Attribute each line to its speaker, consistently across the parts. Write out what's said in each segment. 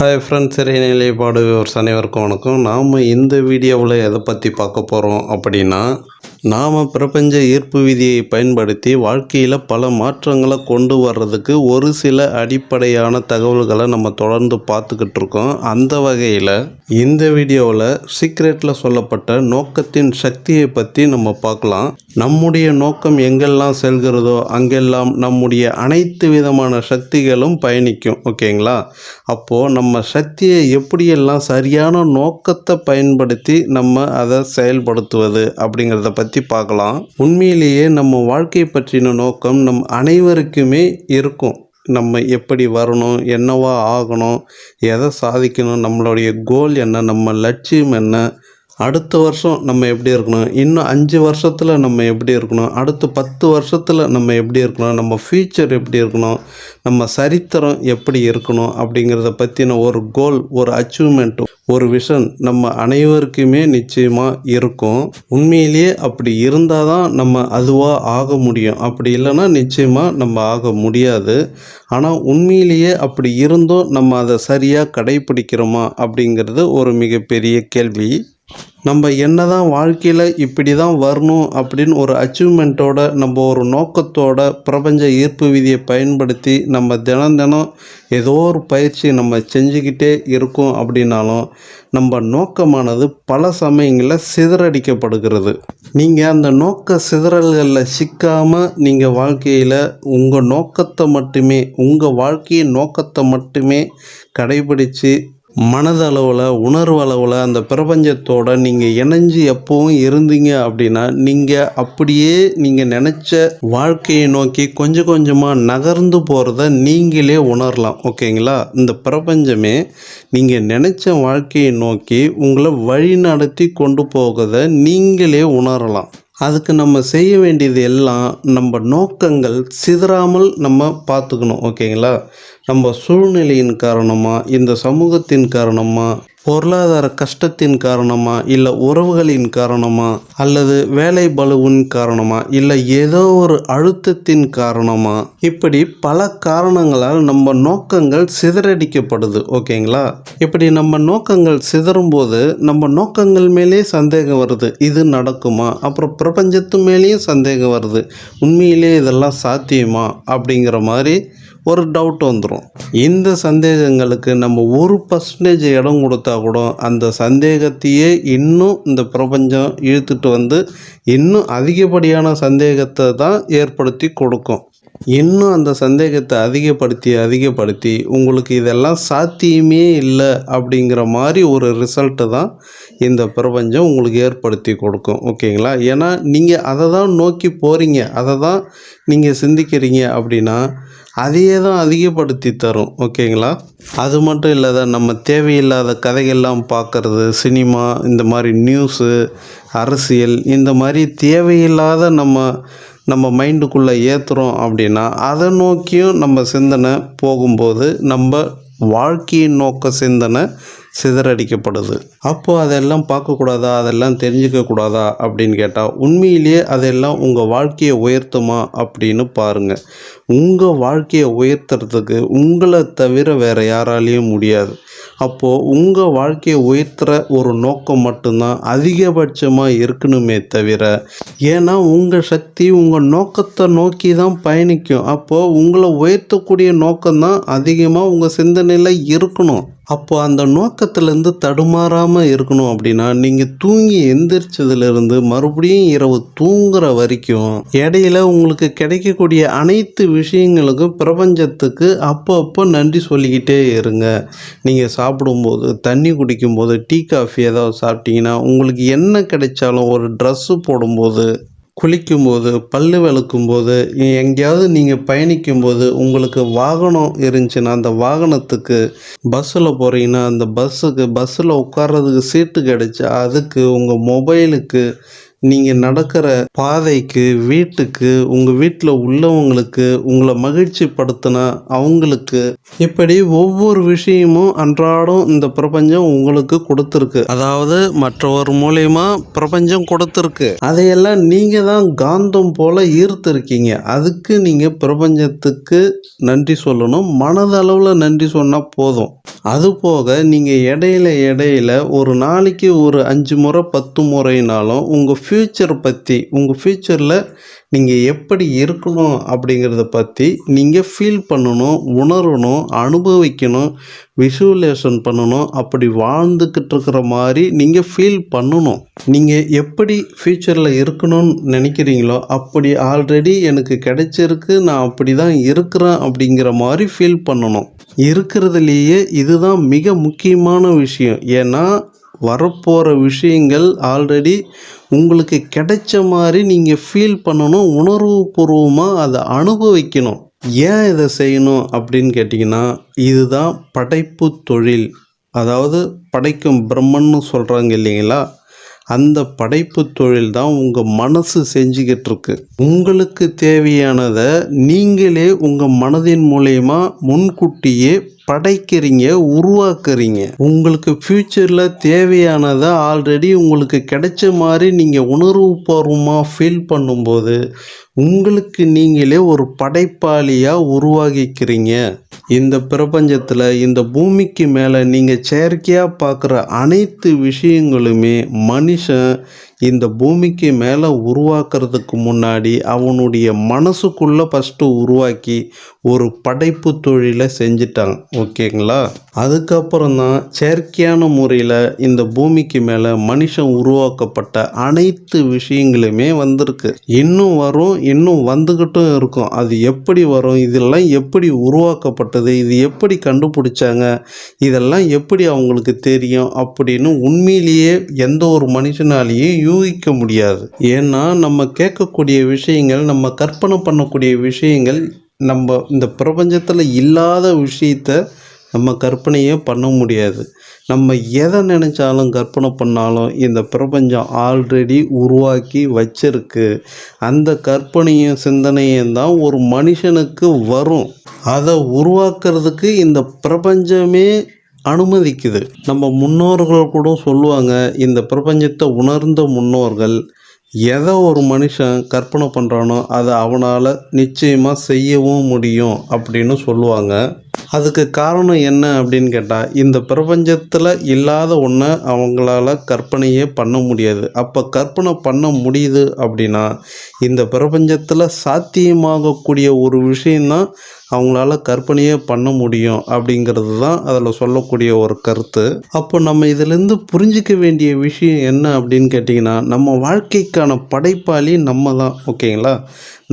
Speaker 1: Hi friends இறைநிலை பாடுவோர்ஸ் அனைவருக்கும் வணக்கம். நாம் இந்த வீடியோவில் எதை பற்றி பார்க்க போகிறோம் அப்படின்னா நாம் பிரபஞ்ச ஈர்ப்பு விதியை பயன்படுத்தி வாழ்க்கையில் பல மாற்றங்களை கொண்டு வர்றதுக்கு ஒரு சில அடிப்படையான தகவல்களை நம்ம தொடர்ந்து பார்த்துக்கிட்டு இருக்கோம். அந்த வகையில் இந்த வீடியோவில் சீக்ரெட்டில் சொல்லப்பட்ட நோக்கத்தின் சக்தியை பற்றி நம்ம பார்க்கலாம். நம்முடைய நோக்கம் எங்கெல்லாம் செல்கிறதோ அங்கெல்லாம் நம்முடைய அனைத்து விதமான சக்திகளும் பயணிக்கும் ஓகேங்களா? அப்போது நம்ம சக்தியை எப்படியெல்லாம் சரியான நோக்கத்தை பயன்படுத்தி நம்ம அதை செயல்படுத்துவது அப்படிங்கிறத பற்றி பார்க்கலாம். உண்மையிலேயே நம்ம வாழ்க்கை பற்றின நோக்கம் நம் அனைவருக்குமே இருக்கும். நம்ம எப்படி வரணும் என்னவா ஆகணும் எதை சாதிக்கணும் நம்மளுடைய கோல் என்ன நம்ம லட்சியம் என்ன அடுத்த வருஷம் நம்ம எப்படி இருக்கணும்? இன்னும் அஞ்சு வருஷத்தில் நம்ம எப்படி இருக்கணும்? அடுத்து பத்து வருஷத்தில் நம்ம எப்படி இருக்கணும்? நம்ம ஃப்யூச்சர் எப்படி இருக்கணும்? நம்ம சரித்திரம் எப்படி இருக்கணும்? அப்படிங்கிறத பற்றின ஒரு கோல் ஒரு அச்சீவ்மெண்ட் ஒரு விஷன் நம்ம அனைவருக்குமே நிச்சயமாக இருக்கும். உண்மையிலேயே அப்படி இருந்தால் தான் நம்ம அதுவாக ஆக முடியும். அப்படி இல்லைன்னா நிச்சயமாக நம்ம ஆக முடியாது. ஆனால் உண்மையிலேயே அப்படி இருந்தும் நம்ம அதை சரியாக கடைப்பிடிக்கிறோமா அப்படிங்கிறது ஒரு மிகப்பெரிய கேள்வி. நம்ம என்ன தான் வாழ்க்கையில் இப்படி தான் வரணும் அப்படின்னு ஒரு அச்சீவ்மெண்ட்டோட நம்ம ஒரு நோக்கத்தோட பிரபஞ்ச ஈர்ப்பு விதியை பயன்படுத்தி நம்ம தினம் தினம் ஏதோ ஒரு பயிற்சி நம்ம செஞ்சுக்கிட்டே இருக்கோம் அப்படின்னாலும் நம்ம நோக்கமானது பல சமயங்களில் சிதறடிக்கப்படுகிறது. நீங்கள் அந்த நோக்க சிதறல்களில் சிக்காமல் நீங்கள் வாழ்க்கையில் உங்கள் நோக்கத்தை மட்டுமே உங்கள் வாழ்க்கையின் நோக்கத்தை மட்டுமே கடைபிடித்து மனதளவில் உணர்வு அளவில் அந்த பிரபஞ்சத்தோட நீங்கள் இணைஞ்சு எப்பவும் இருந்தீங்க அப்படின்னா நீங்கள் அப்படியே நீங்கள் நினச்ச வாழ்க்கையை நோக்கி கொஞ்சம் கொஞ்சமாக நகர்ந்து போகிறத நீங்களே உணரலாம் ஓகேங்களா? இந்த பிரபஞ்சமே நீங்கள் நினச்ச வாழ்க்கையை நோக்கி உங்களை வழி நடத்தி கொண்டு போகிறத நீங்களே உணரலாம். அதுக்கு நம்ம செய்ய வேண்டியது எல்லாம் நம்ம நோக்கங்கள் சிதறாமல் நம்ம பார்த்துக்கணும் ஓகேங்களா? நம்ம சூழ்நிலையின் காரணமாக இந்த சமூகத்தின் காரணமாக பொருளாதார கஷ்டத்தின் காரணமாக இல்லை உறவுகளின் காரணமாக அல்லது வேலை பலுவின் காரணமாக இல்லை ஏதோ ஒரு அழுத்தத்தின் காரணமாக இப்படி பல காரணங்களால் நம்ம நோக்கங்கள் சிதறடிக்கப்படுது ஓகேங்களா? இப்படி நம்ம நோக்கங்கள் சிதறும்போது நம்ம நோக்கங்கள் மேலே சந்தேகம் வருது இது நடக்குமா? அப்புறம் பிரபஞ்சத்து மேலேயும் சந்தேகம் வருது உண்மையிலே இதெல்லாம் சாத்தியமா? அப்படிங்கிற மாதிரி ஒரு டவுட் வந்துடும் இந்த சந்தேகங்களுக்கு நம்ம ஒரு பர்சன்டேஜ் இடம் கொடுத்தா கூட அந்த சந்தேகத்தையே இன்னும் இந்த பிரபஞ்சம் இழுத்துட்டு வந்து இன்னும் அதிகப்படியான சந்தேகத்தை தான் ஏற்படுத்தி கொடுக்கும். இன்னும் அந்த சந்தேகத்தை அதிகப்படுத்தி அதிகப்படுத்தி உங்களுக்கு இதெல்லாம் சாத்தியமே இல்லை அப்படிங்கிற மாதிரி ஒரு ரிசல்ட்டு தான் இந்த பிரபஞ்சம் உங்களுக்கு ஏற்படுத்தி கொடுக்கும். ஓகேங்களா? ஏன்னா நீங்கள் அதை தான் நோக்கி போகிறீங்க அதை தான் நீங்கள் சிந்திக்கிறீங்க அப்படின்னா அதையே தான் அதிகப்படுத்தி தரும் ஓகேங்களா? அது மட்டும் இல்லாத நம்ம தேவையில்லாத கதைகள்லாம் பார்க்குறது சினிமா இந்த மாதிரி நியூஸு அரசியல் இந்த மாதிரி தேவையில்லாத நம்ம நம்ம மைண்டுக்குள்ளே ஏற்றுறோம் அப்படின்னா அதை நோக்கியும் நம்ம சிந்தனை போகும்போது நம்ம வாழ்க்கையின் நோக்க சிந்தனை சிதறடிக்கப்படுது. அப்போ அதெல்லாம் பார்க்கக்கூடாதா? அதெல்லாம் தெரிஞ்சுக்கக்கூடாதா? அப்படின்னு கேட்டால் உண்மையிலேயே அதெல்லாம் உங்கள் வாழ்க்கையை உயர்த்துமா அப்படின்னு பாருங்கள் உங்கள் வாழ்க்கையை உயர்த்துறதுக்கு உங்களை தவிர வேறு யாராலையும் முடியாது. அப்போது உங்கள் வாழ்க்கையை உயர்த்துற ஒரு நோக்கம் மட்டும்தான் அதிகபட்சமாக இருக்கணுமே தவிர ஏன்னா உங்கள் சக்தி உங்கள் நோக்கத்தை நோக்கி தான் பயணிக்கும். அப்போது உங்களை உயர்த்தக்கூடிய நோக்கம்தான் அதிகமாக உங்கள் சிந்தனையில் இருக்கணும். அப்போ அந்த நோக்கத்திலேருந்து தடுமாறாமல் இருக்கணும் அப்படின்னா நீங்கள் தூங்கி எந்திரிச்சதுலேருந்து மறுபடியும் இரவு தூங்குற வரைக்கும் இடையில உங்களுக்கு கிடைக்கக்கூடிய அனைத்து விஷயங்களுக்கும் பிரபஞ்சத்துக்கு அப்பப்போ நன்றி சொல்லிக்கிட்டே இருங்க. நீங்கள் சாப்பிடும்போது தண்ணி குடிக்கும்போது டீ காஃபி ஏதாவது சாப்பிட்டீங்கன்னா உங்களுக்கு என்ன கிடைச்சாலும் ஒரு ட்ரெஸ்ஸு போடும்போது குளிக்கும்போது பல்லு விளக்கும்போது எங்கேயாவது நீங்கள் பயணிக்கும்போது உங்களுக்கு வாகனம் இருந்துச்சுன்னா அந்த வாகனத்துக்கு பஸ்ஸில் போகிறீங்கன்னா அந்த பஸ்ஸுக்கு பஸ்ஸில் உட்கார்றதுக்கு சீட்டு கிடைச்சா அதுக்கு உங்கள் மொபைலுக்கு நீங்கள் நடக்கிற பாதைக்கு வீட்டுக்கு உங்கள் வீட்டில் உள்ளவங்களுக்கு உங்களை மகிழ்ச்சி படுத்தின அவங்களுக்கு இப்படி ஒவ்வொரு விஷயமும் அன்றாடம் இந்த பிரபஞ்சம் உங்களுக்கு கொடுத்துருக்கு. அதாவது மற்றவர் மூலயமா பிரபஞ்சம் கொடுத்துருக்கு. அதையெல்லாம் நீங்கள் தான் காந்தம் போல ஈர்த்திருக்கீங்க. அதுக்கு நீங்கள் பிரபஞ்சத்துக்கு நன்றி சொல்லணும். மனதளவில் நன்றி சொன்னால் போதும். அது போக நீங்கள் இடையில இடையில ஒரு நாளைக்கு ஒரு அஞ்சு முறை பத்து முறைனாலும் உங்கள் ஃப்யூச்சர் பற்றி உங்கள் ஃப்யூச்சரில் நீங்கள் எப்படி இருக்கணும் அப்படிங்கிறத பற்றி நீங்கள் ஃபீல் பண்ணணும் உணரணும் அனுபவிக்கணும் விஷுவலேஷன் பண்ணணும் அப்படி வாழ்ந்துக்கிட்டு இருக்கிற மாதிரி நீங்கள் ஃபீல் பண்ணணும். நீங்கள் எப்படி ஃப்யூச்சரில் இருக்கணும்னு நினைக்கிறீங்களோ அப்படி ஆல்ரெடி எனக்கு கிடைச்சிருக்கு நான் அப்படி தான் இருக்கிறேன் அப்படிங்கிற மாதிரி ஃபீல் பண்ணணும். இருக்கிறதுலையே இதுதான் மிக முக்கியமான விஷயம். ஏன்னா வரப்போகிற விஷயங்கள் ஆல்ரெடி உங்களுக்கு கிடைச்ச மாதிரி நீங்கள் ஃபீல் பண்ணணும் உணர்வுபூர்வமாக அதை அனுபவிக்கணும். ஏன் இதை செய்யணும் அப்படின்னு கேட்டிங்கன்னா இதுதான் படைப்பு தொழில். அதாவது படைக்கும் பிரம்மன்னு சொல்கிறாங்க இல்லைங்களா? அந்த படைப்பு தொழில் தான் உங்கள் மனசு செஞ்சுக்கிட்டு இருக்கு. உங்களுக்கு தேவையானதை நீங்களே உங்கள் மனதின் மூலயமா முன்கூட்டியே படைக்கிறீங்க உருவாக்குறீங்க. உங்களுக்கு ஃப்யூச்சரில் தேவையானதை ஆல்ரெடி உங்களுக்கு கிடைச்ச மாதிரி நீங்கள் உணர்வுபூர்வமாக ஃபீல் பண்ணும்போது உங்களுக்கு நீங்களே ஒரு படைப்பாளியாக உருவாகிக்கிறீங்க. இந்த பிரபஞ்சத்தில் இந்த பூமிக்கு மேலே நீங்கள் செயற்கையாக பார்க்குற அனைத்து விஷயங்களுமே மனுஷன் இந்த பூமிக்கு மேலே உருவாக்குறதுக்கு முன்னாடி அவனுடைய மனசுக்குள்ளே ஃபஸ்ட்டு உருவாக்கி ஒரு படைப்பு தொழிலை செஞ்சிட்டான். ஓகேங்களா? அதுக்கப்புறம் தான் செயற்கையான முறையில் இந்த பூமிக்கு மேலே மனுஷன் உருவாக்கப்பட்ட அனைத்து விஷயங்களுமே வந்திருக்கு. இன்னும் வரும் இன்னும் வந்துக்கிட்டும் இருக்கும். அது எப்படி வரும்? இதெல்லாம் எப்படி உருவாக்கப்பட்டது? இது எப்படி கண்டுபிடிச்சாங்க? இதெல்லாம் எப்படி அவங்களுக்கு தெரியும்? அப்படின்னு உண்மையிலேயே எந்த ஒரு மனுஷனாலேயும் யூகிக்க முடியாது. ஏன்னா நம்ம கேட்கக்கூடிய விஷயங்கள் நம்ம கற்பனை பண்ணக்கூடிய விஷயங்கள் நம்ம இந்த பிரபஞ்சத்தில் இல்லாத விஷயத்த நம்ம கற்பனையே பண்ண முடியாது. நம்ம எதை நினச்சாலும் கற்பனை பண்ணாலும் இந்த பிரபஞ்சம் ஆல்ரெடி உருவாக்கி வச்சிருக்கு. அந்த கற்பனையும் சிந்தனையும் தான் ஒரு மனுஷனுக்கு வரும். அதை உருவாக்குறதுக்கு இந்த பிரபஞ்சமே அனுமதிக்குது. நம்ம முன்னோர்கள் கூட சொல்லுவாங்க இந்த பிரபஞ்சத்தை உணர்ந்த முன்னோர்கள் எதை ஒரு மனுஷன் கற்பனை பண்ணுறானோ அதை அவனால் நிச்சயமாக செய்யவும் முடியும் அப்படின்னு சொல்லுவாங்க. அதுக்கு காரணம் என்ன அப்படின்னு கேட்டால் இந்த பிரபஞ்சத்தில் இல்லாத ஒன்றை அவங்களால கற்பனையே பண்ண முடியாது. அப்போ கற்பனை பண்ண முடியுது அப்படின்னா இந்த பிரபஞ்சத்தில் சாத்தியமாகக்கூடிய ஒரு விஷயந்தான் அவங்களால கற்பனையே பண்ண முடியும் அப்படிங்கிறது தான் அதில் சொல்லக்கூடிய ஒரு கருத்து. அப்போ நம்ம இதிலேருந்து புரிஞ்சிக்க வேண்டிய விஷயம் என்ன அப்படின்னு கேட்டிங்கன்னா நம்ம வாழ்க்கைக்கான படைப்பாளி நம்ம தான் ஓகேங்களா?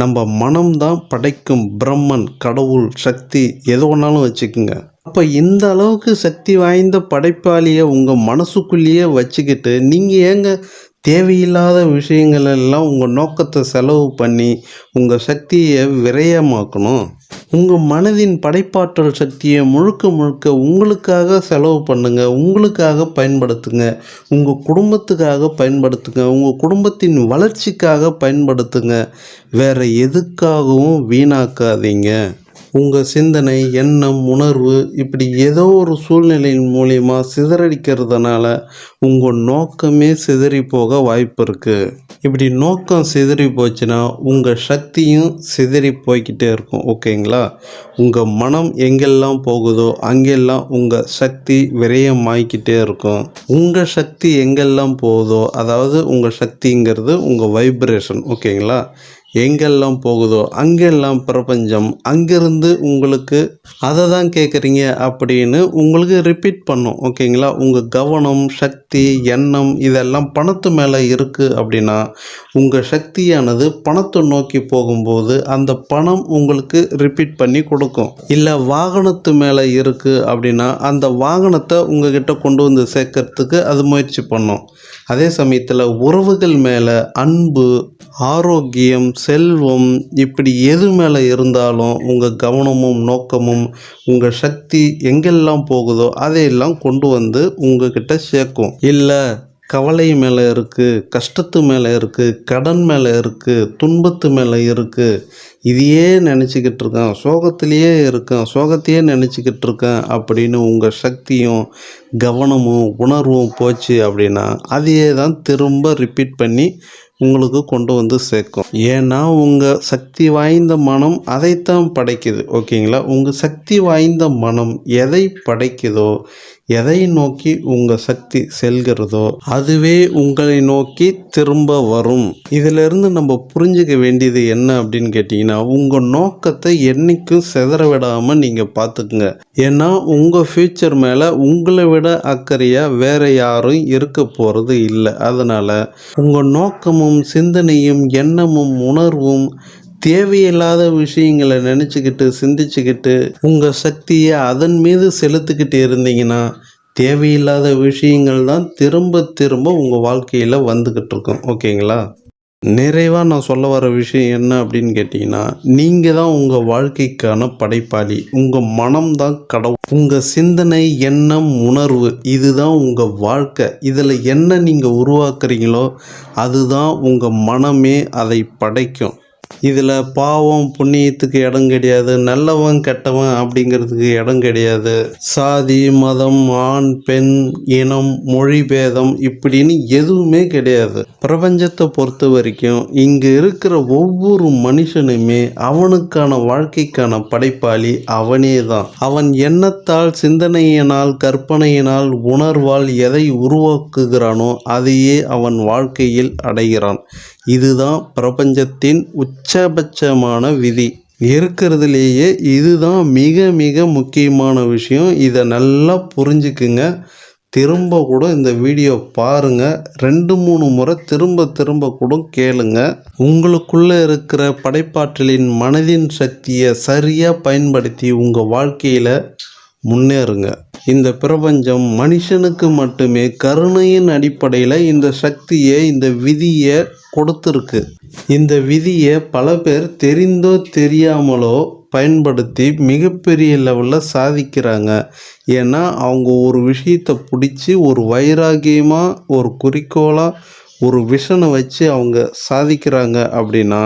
Speaker 1: நம்ம மனம்தான் படைக்கும் பிரம்மன் கடவுள் சக்தி எது வேணாலும் வச்சுக்கோங்க. அப்போ இந்த அளவுக்கு சக்தி வாய்ந்த படைப்பாளியை உங்கள் மனசுக்குள்ளேயே வச்சுக்கிட்டு நீங்கள் ஏங்க தேவையில்லாத விஷயங்களெல்லாம் உங்கள் நோக்கத்தை செலவு பண்ணி உங்கள் சக்தியை விரயமாக்கணும்? உங்கள் மனதின் படைப்பாற்றல் சக்தியை முழுக்க முழுக்க உங்களுக்காக செலவு பண்ணுங்க உங்களுக்காக பயன்படுத்துங்க உங்கள் குடும்பத்துக்காக பயன்படுத்துங்க உங்கள் குடும்பத்தின் வளர்ச்சிக்காக பயன்படுத்துங்க. வேறு எதுக்காகவும் வீணாக்காதீங்க. உங்கள் சிந்தனை எண்ணம் உணர்வு இப்படி ஏதோ ஒரு சூழ்நிலையின் மூலியமாக சிதறடிக்கிறதுனால உங்கள் நோக்கமே சிதறி போக வாய்ப்பு இருக்குது இப்படி நோக்கம் சிதறி போச்சுன்னா உங்கள் சக்தியும் சிதறி போய்க்கிட்டே இருக்கும் ஓகேங்களா? உங்கள் மனம் எங்கெல்லாம் போகுதோ அங்கெல்லாம் உங்கள் சக்தி விரயமாகிக்கிட்டே இருக்கும். உங்கள் சக்தி எங்கெல்லாம் போகுதோ அதாவது உங்கள் சக்திங்கிறது உங்கள் வைப்ரேஷன் ஓகேங்களா? எங்கெல்லாம் போகுதோ அங்கெல்லாம் பிரபஞ்சம் அங்கிருந்து உங்களுக்கு அதை தான் கேட்குறீங்க அப்படின்னு உங்களுக்கு ரிப்பீட் பண்ணும் ஓகேங்களா உங்கள் கவனம் சக்தி எண்ணம் இதெல்லாம் பணத்து மேலே இருக்குது அப்படின்னா உங்கள் சக்தியானது பணத்தை நோக்கி போகும்போது அந்த பணம் உங்களுக்கு ரிப்பீட் பண்ணி கொடுக்கும். இல்லை வாகனத்து மேலே இருக்குது அப்படின்னா அந்த வாகனத்தை உங்ககிட்ட கொண்டு வந்து சேர்க்கறதுக்கு அது முயற்சி பண்ணும். அதே சமயத்தில் உறவுகள் மேலே அன்பு ஆரோக்கியம் செல்வம் இப்படி எது மேலே இருந்தாலும் உங்கள் கவனமும் நோக்கமும் உங்கள் சக்தி எங்கெல்லாம் போகுதோ அதையெல்லாம் கொண்டு வந்து உங்ககிட்ட சேர்க்கும். இல்லை கவலை மேலே இருக்குது கஷ்டத்து மேலே இருக்குது கடன் மேலே இருக்குது துன்பத்து மேலே இருக்குது இதையே நினச்சிக்கிட்டு இருக்கேன். சோகத்திலேயே இருக்கேன். சோகத்தையே நினச்சிக்கிட்டு இருக்கேன் அப்படின்னு உங்கள் சக்தியும் கவனமும் உணர்வும் போச்சு அப்படின்னா அதையே தான் திரும்ப ரிப்பீட் பண்ணி உங்களுக்கு கொண்டு வந்து சேர்க்கும். ஏன்னா உங்கள் சக்தி வாய்ந்த மனம் அதைத்தான் படைக்குது. ஓகேங்களா? உங்கள் சக்தி வாய்ந்த மனம் எதை படைக்குதோ எதை நோக்கி உங்கள் சக்தி செல்கிறதோ அதுவே உங்களை நோக்கி திரும்ப வரும். இதிலிருந்து நம்ம புரிஞ்சுக்க வேண்டியது என்ன அப்படின்னு கேட்டிங்கன்னா உங்கள் நோக்கத்தை என்றைக்கும் செதற விடாமல் நீங்கள் பார்த்துக்குங்க. ஏன்னா உங்கள் ஃப்யூச்சர் மேலே உங்களை விட அக்கறையாக வேற யாரும் இருக்க போகிறது இல்லை. அதனால் உங்கள் நோக்கமும் சிந்தனையும் எண்ணமும் உணர்வும் தேவையில்லாத விஷயங்களை நினச்சிக்கிட்டு சிந்திச்சுக்கிட்டு உங்கள் சக்தியை அதன் மீது செலுத்திக்கிட்டு இருந்தீங்கன்னா தேவையில்லாத விஷயங்கள் தான் திரும்ப திரும்ப உங்கள் வாழ்க்கையில் வந்துக்கிட்டு இருக்கும். ஓகேங்களா? நிறைவாக நான் சொல்ல வர விஷயம் என்ன அப்படின்னு கேட்டிங்கன்னா நீங்கள் தான் உங்கள் வாழ்க்கைக்கான படைப்பாளி. உங்கள் மனம் தான் கடவுள். உங்கள் சிந்தனை எண்ணம் உணர்வு இதுதான் உங்கள் வாழ்க்கை. இதில் என்ன நீங்கள் உருவாக்குறீங்களோ அதுதான் உங்கள் மனமே அதை படைக்கும். இதில் பாவம் புண்ணியத்துக்கு இடம் கிடையாது நல்லவன் கெட்டவன் அப்படிங்கிறதுக்கு இடம் கிடையாது. சாதி மதம் ஆண் பெண் இனம் மொழி பேதம் இப்படின்னு எதுவுமே கிடையாது. பிரபஞ்சத்தை பொறுத்த வரைக்கும் இங்கே இருக்கிற ஒவ்வொரு மனுஷனுமே அவனுக்கான வாழ்க்கைக்கான படைப்பாளி அவனே தான். அவன் எண்ணத்தால் சிந்தனையினால் கற்பனையினால் உணர்வால் எதை உருவாக்குகிறானோ அதையே அவன் வாழ்க்கையில் அடைகிறான். இதுதான் பிரபஞ்சத்தின் உச்சபட்சமான விதி. இருக்கிறதுலேயே இதுதான் மிக மிக முக்கியமான விஷயம். இதை நல்லா புரிஞ்சுக்குங்க. திரும்ப கூட இந்த வீடியோ பாருங்கள் ரெண்டு மூணு முறை திரும்ப திரும்ப கூட கேளுங்க. உங்களுக்குள்ளே இருக்கிற படைப்பாற்றலின் மனதின் சக்தியை சரியாக பயன்படுத்தி உங்கள் வாழ்க்கையில் முன்னேறுங்க. இந்த பிரபஞ்சம் மனுஷனுக்கு மட்டுமே கருணையின் அடிப்படையில் இந்த சக்தியை இந்த விதியை கொடுத்துருக்கு. இந்த விதியை பல பேர் தெரிந்தோ தெரியாமலோ பயன்படுத்தி மிகப்பெரிய லெவலில் சாதிக்கிறாங்க. ஏன்னா அவங்க ஒரு விஷயத்தை பிடிச்சி ஒரு வைராகியமாக ஒரு குறிக்கோளாக ஒரு விஷனை வச்சு அவங்க சாதிக்கிறாங்க அப்படின்னா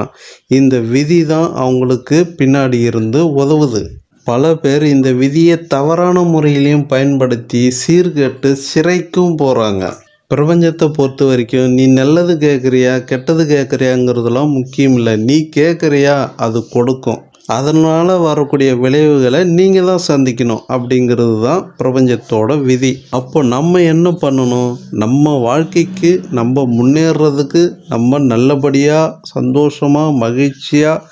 Speaker 1: இந்த விதி தான் அவங்களுக்கு பின்னாடி இருந்து உதவுது. பல பேர் இந்த விதியை தவறான முறையிலையும் பயன்படுத்தி சீர்கெட்டு சிறைக்கும் போகிறாங்க பிரபஞ்சத்தை பொறுத்த வரைக்கும் நீ நல்லது கேட்குறியா கெட்டது கேட்குறியாங்கிறதுலாம் முக்கியம் இல்லை. நீ கேட்குறியா அது கொடுக்கும். அதனால் வரக்கூடிய விளைவுகளை நீங்கள் தான் சந்திக்கணும். அப்படிங்கிறது தான் பிரபஞ்சத்தோட விதி. அப்போ நம்ம என்ன பண்ணணும்? நம்ம வாழ்க்கைக்கு நம்ம முன்னேறதுக்கு நம்ம நல்லபடியாக சந்தோஷமாக மகிழ்ச்சியாக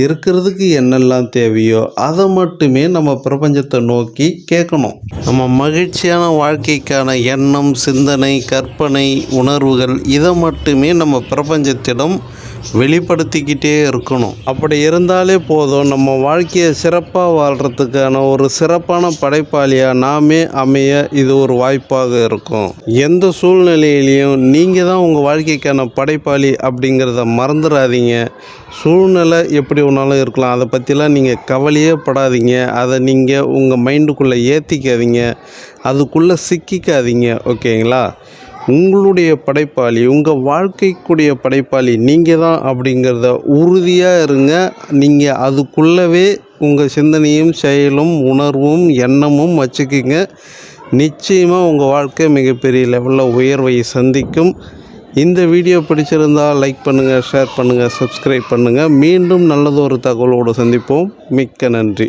Speaker 1: இருக்கிறதுக்கு என்னெல்லாம் தேவையோ அதை மட்டுமே நம்ம பிரபஞ்சத்தை நோக்கி கேட்கணும். நம்ம மகிழ்ச்சியான வாழ்க்கைக்கான எண்ணம் சிந்தனை கற்பனை உணர்வுகள் இதை மட்டுமே நம்ம பிரபஞ்சத்திடம் வெளிப்படுத்திக்கிட்டே இருக்கணும். அப்படி இருந்தாலே போதும். நம்ம வாழ்க்கையை சிறப்பாக வாழ்கிறதுக்கான ஒரு சிறப்பான படைப்பாளியாக நாமே அமைய இது ஒரு வாய்ப்பாக இருக்கும். எந்த சூழ்நிலையிலையும் நீங்கள் தான் உங்கள் வாழ்க்கைக்கான படைப்பாளி அப்படிங்கிறத மறந்துடாதீங்க. சூழ்நிலை எப்படி ஒன்றாலும் இருக்கலாம். அதை பற்றிலாம் நீங்கள் கவலையே படாதீங்க. அதை நீங்கள் உங்கள் மைண்டுக்குள்ளே ஏற்றிக்காதீங்க அதுக்குள்ளே சிக்கிக்காதீங்க. ஓகேங்களா? உங்களுடைய படைப்பாளி உங்கள் வாழ்க்கைக்குடைய படைப்பாளி நீங்கள் தான் அப்படிங்கிறத உறுதியாக இருங்க. நீங்கள் அதுக்குள்ளவே உங்கள் சிந்தனையும் செயலும் உணர்வும் எண்ணமும் வச்சுக்கிங்க. நிச்சயமாக உங்கள் வாழ்க்கை மிகப்பெரிய லெவலில் உயர்வை சந்திக்கும். இந்த வீடியோ பிடிச்சிருந்தால் லைக் பண்ணுங்கள் ஷேர் பண்ணுங்கள் சப்ஸ்கிரைப் பண்ணுங்கள் மீண்டும் நல்லதொரு தகவலோடு சந்திப்போம். மிக்க நன்றி.